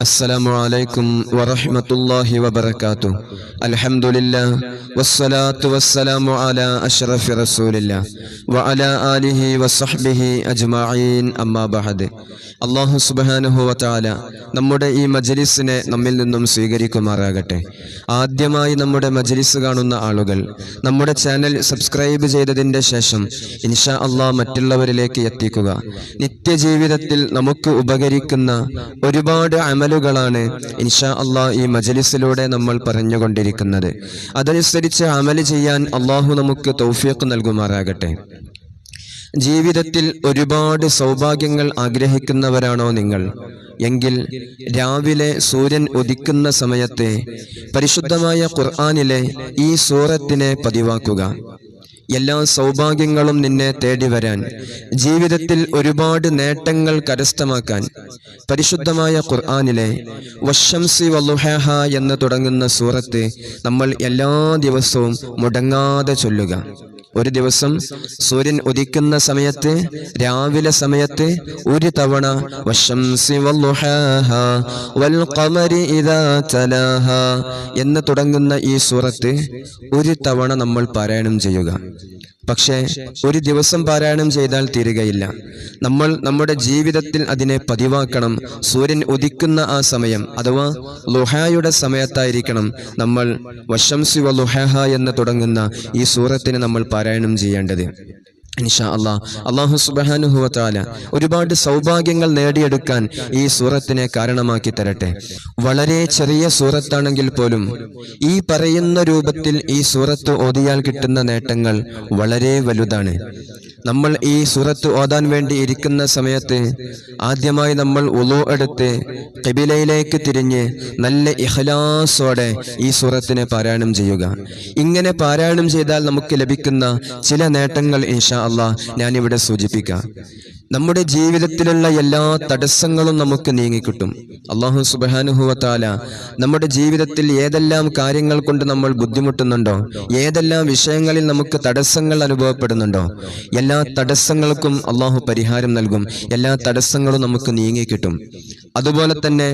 السلام عليكم ورحمة الله وبركاته الحمد لله والصلاة والسلام على أشرف رسول الله وعلى آله وصحبه أجمعين أما بعد അള്ളാഹു സുബാനുഹു വതാല നമ്മുടെ ഈ മജലിസിനെ നമ്മിൽ നിന്നും സ്വീകരിക്കുമാറാകട്ടെ ആദ്യമായി നമ്മുടെ മജലിസ് കാണുന്ന ആളുകൾ നമ്മുടെ ചാനൽ സബ്സ്ക്രൈബ് ചെയ്തതിൻ്റെ ശേഷം ഇൻഷാ അള്ളാഹ് മറ്റുള്ളവരിലേക്ക് എത്തിക്കുക നിത്യജീവിതത്തിൽ നമുക്ക് ഉപകരിക്കുന്ന ഒരുപാട് അമലുകളാണ് ഇൻഷാ അള്ളാഹ് ഈ മജലിസിലൂടെ നമ്മൾ പറഞ്ഞുകൊണ്ടിരിക്കുന്നത്. അതനുസരിച്ച് അമൽ ചെയ്യാൻ അള്ളാഹു നമുക്ക് തൗഫീഖ് നൽകുമാറാകട്ടെ. ജീവിതത്തിൽ ഒരുപാട് സൗഭാഗ്യങ്ങൾ ആഗ്രഹിക്കുന്നവരാണോ നിങ്ങൾ? എങ്കിൽ രാവിലെ സൂര്യൻ ഉദിക്കുന്ന സമയത്തെ പരിശുദ്ധമായ ഖുർആാനിലെ ഈ സൂറത്തിനെ പതിവാക്കുക. എല്ലാ സൗഭാഗ്യങ്ങളും നിന്നെ തേടി വരാൻ. ജീവിതത്തിൽ ഒരുപാട് നേട്ടങ്ങൾ കരസ്ഥമാക്കാൻ. പരിശുദ്ധമായ ഖുർആാനിലെ വശംസി വലുഹഹ എന്ന് തുടങ്ങുന്ന സൂറത്ത് നമ്മൾ എല്ലാ ദിവസവും മുടങ്ങാതെ ചൊല്ലുക. ഒരു ദിവസം സൂര്യൻ ഉദിക്കുന്ന സമയത്ത് രാവിലെ സമയത്ത് ഒരു തവണ എന്ന് തുടങ്ങുന്ന ഈ സൂറത്ത് ഒരു തവണ നമ്മൾ പാരായണം ചെയ്യുക. പക്ഷേ ഒരു ദിവസം പാരായണം ചെയ്താൽ തീരുകയില്ല. നമ്മൾ നമ്മുടെ ജീവിതത്തിൽ അതിനെ പതിവാക്കണം. സൂര്യൻ ഉദിക്കുന്ന ആ സമയം അഥവാ ലുഹായുടെ സമയത്തായിരിക്കണം നമ്മൾ വശംസി വ ലുഹ എന്ന് തുടങ്ങുന്ന ഈ സൂറത്തിന് നമ്മൾ പാരായണം ചെയ്യേണ്ടത്. ഇൻഷാ അള്ളാ അള്ളാഹു സുബാനുഹുവാല ഒരുപാട് സൗഭാഗ്യങ്ങൾ നേടിയെടുക്കാൻ ഈ സൂറത്തിനെ കാരണമാക്കി തരട്ടെ. വളരെ ചെറിയ സൂറത്താണെങ്കിൽ പോലും ഈ പറയുന്ന രൂപത്തിൽ ഈ സൂറത്ത് ഓതിയാൽ കിട്ടുന്ന നേട്ടങ്ങൾ വളരെ വലുതാണ്. നമ്മൾ ഈ സൂറത്ത് ഓതാൻ വേണ്ടി ഇരിക്കുന്ന സമയത്ത് ആദ്യമായി നമ്മൾ ഉളു എടുത്ത് കബിലയിലേക്ക് തിരിഞ്ഞ് നല്ല ഇഹ്ലാസോടെ ഈ സൂറത്തിനെ പാരായണം ചെയ്യുക. ഇങ്ങനെ പാരായണം ചെയ്താൽ നമുക്ക് ലഭിക്കുന്ന ചില നേട്ടങ്ങൾ ഇൻഷാ അള്ളാഹ് ഞാനിവിടെ സൂചിപ്പിക്കാം. നമ്മുടെ ജീവിതത്തിലുള്ള എല്ലാ തടസ്സങ്ങളും നമുക്ക് നീങ്ങിക്കിട്ടും. അള്ളാഹു സുബാനുഹുവത്താല നമ്മുടെ ജീവിതത്തിൽ ഏതെല്ലാം കാര്യങ്ങൾ കൊണ്ട് നമ്മൾ ബുദ്ധിമുട്ടുന്നുണ്ടോ? ഏതെല്ലാം വിഷയങ്ങളിൽ നമുക്ക് തടസ്സങ്ങൾ അനുഭവപ്പെടുന്നുണ്ടോ? എല്ലാ തടസ്സങ്ങൾക്കും അള്ളാഹു പരിഹാരം നൽകും. എല്ലാ തടസ്സങ്ങളും നമുക്ക് നീങ്ങിക്കിട്ടും. അതുപോലെ തന്നെ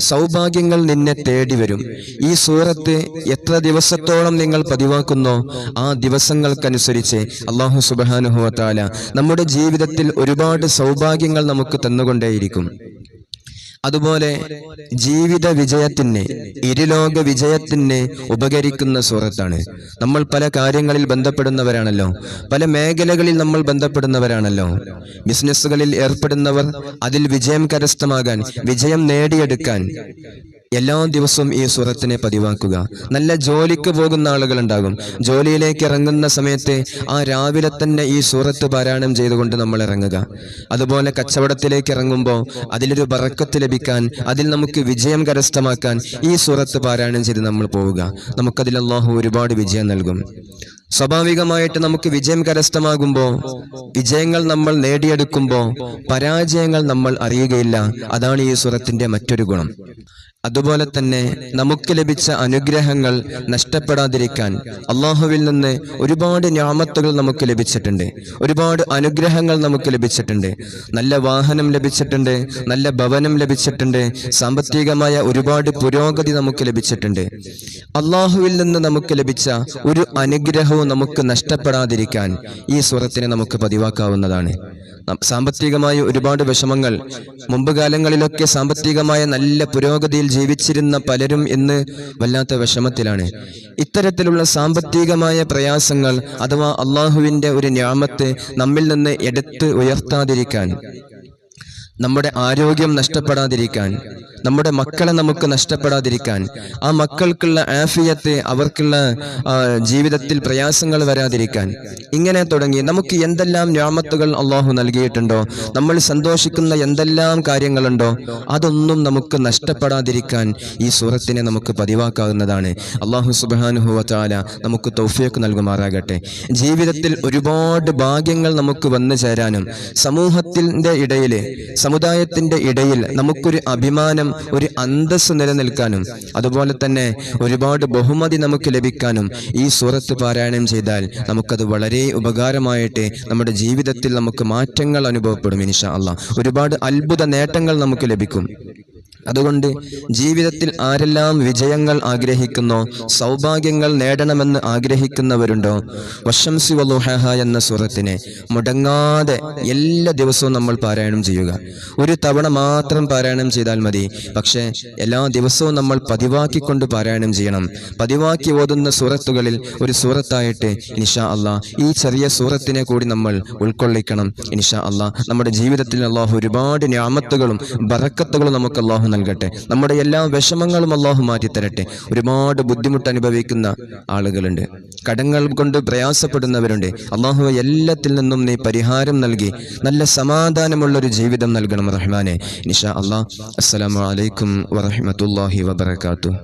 സൗഭാഗ്യങ്ങൾ നിന്നെ തേടി വരും. ഈ സൂറത്ത് എത്ര ദിവസത്തോളം നിങ്ങൾ പതിവാക്കുന്നോ ആ ദിവസങ്ങൾക്കനുസരിച്ച് അള്ളാഹു സുബാനുഹുവത്താല നമ്മുടെ ജീവിതത്തിൽ ഒരുപാട് സൗഭാഗ്യങ്ങൾ നമുക്ക് തന്നുകൊണ്ടേയിരിക്കും. അതുപോലെ ജീവിത വിജയത്തിന് ഇരുലോക വിജയത്തിന് ഉപകരിക്കുന്ന സൂറത്താണ്. നമ്മൾ പല കാര്യങ്ങളിൽ ബന്ധപ്പെടുന്നവരാണല്ലോ. പല മേഖലകളിൽ നമ്മൾ ബന്ധപ്പെടുന്നവരാണല്ലോ. ബിസിനസ്സുകളിൽ ഏർപ്പെടുന്നവർ അതിൽ വിജയം കരസ്ഥമാകാൻ വിജയം നേടിയെടുക്കാൻ എല്ലാ ദിവസവും ഈ സൂറത്തിനെ പതിവാക്കുക. നല്ല ജോലിക്ക് പോകുന്ന ആളുകളുണ്ടാകും. ജോലിയിലേക്ക് ഇറങ്ങുന്ന സമയത്ത് ആ രാവിലെ തന്നെ ഈ സൂറത്ത് പാരായണം ചെയ്തുകൊണ്ട് നമ്മൾ ഇറങ്ങുക. അതുപോലെ കച്ചവടത്തിലേക്ക് ഇറങ്ങുമ്പോൾ അതിലൊരു ബറക്കത്ത് ലഭിക്കാൻ അതിൽ നമുക്ക് വിജയം കരസ്ഥമാക്കാൻ ഈ സൂറത്ത് പാരായണം ചെയ്ത് നമ്മൾ പോവുക. നമുക്കതിൽ അള്ളാഹു ഒരുപാട് വിജയം നൽകും. സ്വാഭാവികമായിട്ട് നമുക്ക് വിജയം കരസ്ഥമാകുമ്പോൾ വിജയങ്ങൾ നമ്മൾ നേടിയെടുക്കുമ്പോൾ പരാജയങ്ങൾ നമ്മൾ അറിയുകയില്ല. അതാണ് ഈ സുറത്തിന്റെ മറ്റൊരു ഗുണം. അതുപോലെ തന്നെ നമുക്ക് ലഭിച്ച അനുഗ്രഹങ്ങൾ നഷ്ടപ്പെടാതിരിക്കാൻ അള്ളാഹുവിൽ നിന്ന് ഒരുപാട് ഞാമത്തുകൾ നമുക്ക് ലഭിച്ചിട്ടുണ്ട്. ഒരുപാട് അനുഗ്രഹങ്ങൾ നമുക്ക് ലഭിച്ചിട്ടുണ്ട്. നല്ല വാഹനം ലഭിച്ചിട്ടുണ്ട് നല്ല ഭവനം ലഭിച്ചിട്ടുണ്ട് സാമ്പത്തികമായ ഒരുപാട് പുരോഗതി നമുക്ക് ലഭിച്ചിട്ടുണ്ട്. അള്ളാഹുവിൽ നിന്ന് നമുക്ക് ലഭിച്ച ഒരു അനുഗ്രഹവും നമുക്ക് നഷ്ടപ്പെടാതിരിക്കാൻ ഈ സ്വരത്തിനെ നമുക്ക് പതിവാക്കാവുന്നതാണ്. സാമ്പത്തികമായ ഒരുപാട് വിഷമങ്ങൾ മുമ്പ് കാലങ്ങളിലൊക്കെ സാമ്പത്തികമായ നല്ല പുരോഗതിയിൽ ജീവിച്ചിരുന്ന പലരും ഇന്ന് വല്ലാത്ത വിഷമത്തിലാണ്. ഇത്തരത്തിലുള്ള സാമ്പത്തികമായ പ്രയാസങ്ങൾ അഥവാ അള്ളാഹുവിന്റെ ഒരു ഞാമത്ത് നമ്മിൽ നിന്ന് എടുത്ത് ഉയർത്താതിരിക്കാൻ നമ്മുടെ ആരോഗ്യം നഷ്ടപ്പെടാതിരിക്കാൻ നമ്മുടെ മക്കളെ നമുക്ക് നഷ്ടപ്പെടാതിരിക്കാൻ ആ മക്കൾക്കുള്ള ആഫിയത്തെ അവർക്കുള്ള ജീവിതത്തിൽ പ്രയാസങ്ങൾ വരാതിരിക്കാൻ. ഇങ്ങനെ തുടങ്ങി. നമുക്ക് എന്തെല്ലാം ഞാമത്തുകൾ അള്ളാഹു നൽകിയിട്ടുണ്ടോ? നമ്മൾ സന്തോഷിക്കുന്ന എന്തെല്ലാം കാര്യങ്ങളുണ്ടോ? അതൊന്നും നമുക്ക് നഷ്ടപ്പെടാതിരിക്കാൻ ഈ സൂറത്തിനെ നമുക്ക് പതിവാക്കാവുന്നതാണ്. അള്ളാഹു സുബാനുഹുവല നമുക്ക് തൗഫിയൊക്കെ നൽകുമാറാകട്ടെ. ജീവിതത്തിൽ ഒരുപാട് ഭാഗ്യങ്ങൾ നമുക്ക് വന്നു ചേരാനും സമൂഹത്തിന്റെ ഇടയിൽ സമുദായത്തിന്റെ ഇടയിൽ നമുക്കൊരു അഭിമാനം ഒരു അന്തസ് നിലനിൽക്കാനും അതുപോലെ തന്നെ ഒരുപാട് ബഹുമതി നമുക്ക് ലഭിക്കാനും ഈ സൂറത്ത് പാരായണം ചെയ്താൽ നമുക്കത് വളരെ ഉപകാരമായിട്ട് നമ്മുടെ ജീവിതത്തിൽ നമുക്ക് മാറ്റങ്ങൾ അനുഭവപ്പെടും ഇൻഷാ അല്ല ഒരുപാട് അത്ഭുത നേട്ടങ്ങൾ നമുക്ക് ലഭിക്കും. അതുകൊണ്ട് ജീവിതത്തിൽ ആരെല്ലാം വിജയങ്ങൾ ആഗ്രഹിക്കുന്നോ സൗഭാഗ്യങ്ങൾ നേടണമെന്ന് ആഗ്രഹിക്കുന്നവരുണ്ടോ? വശംസി വലുഹഹ എന്ന സൂറത്തിനെ മുടങ്ങാതെ എല്ലാ ദിവസവും നമ്മൾ പാരായണം ചെയ്യുക. ഒരു തവണ മാത്രം പാരായണം ചെയ്താൽ മതി. പക്ഷേ എല്ലാ ദിവസവും നമ്മൾ പതിവാക്കിക്കൊണ്ട് പാരായണം ചെയ്യണം. പതിവാക്കി ഓതുന്ന സൂറത്തുകളിൽ ഒരു സൂറത്തായിട്ട് ഇൻഷാ അള്ളാ ഈ ചെറിയ സൂറത്തിനെ കൂടി നമ്മൾ ഉൾക്കൊള്ളിക്കണം. ഇൻഷാ അള്ളാ നമ്മുടെ ജീവിതത്തിൽ അള്ളാഹു ഒരുപാട് ഞാമത്തുകളും ബറക്കത്തുകളും നമുക്ക് അള്ളാഹു നൽകട്ടെ. നമ്മുടെ എല്ലാ വിഷമങ്ങളും അള്ളാഹു മാറ്റിത്തരട്ടെ. ഒരുപാട് ബുദ്ധിമുട്ട് അനുഭവിക്കുന്ന ആളുകളുണ്ട്. കടങ്ങൾ കൊണ്ട് പ്രയാസപ്പെടുന്നവരുണ്ട്. അള്ളാഹു എല്ലാത്തിൽ നിന്നും നീ പരിഹാരം നൽകി. നല്ല സമാധാനമുള്ളൊരു ജീവിതം നൽകണം റഹ്മാനെ. നിഷ അള്ളാഹ്. അസ്സലാമു അലൈക്കും വറഹ്മത്തുള്ളാഹി വബറകാതുഹു.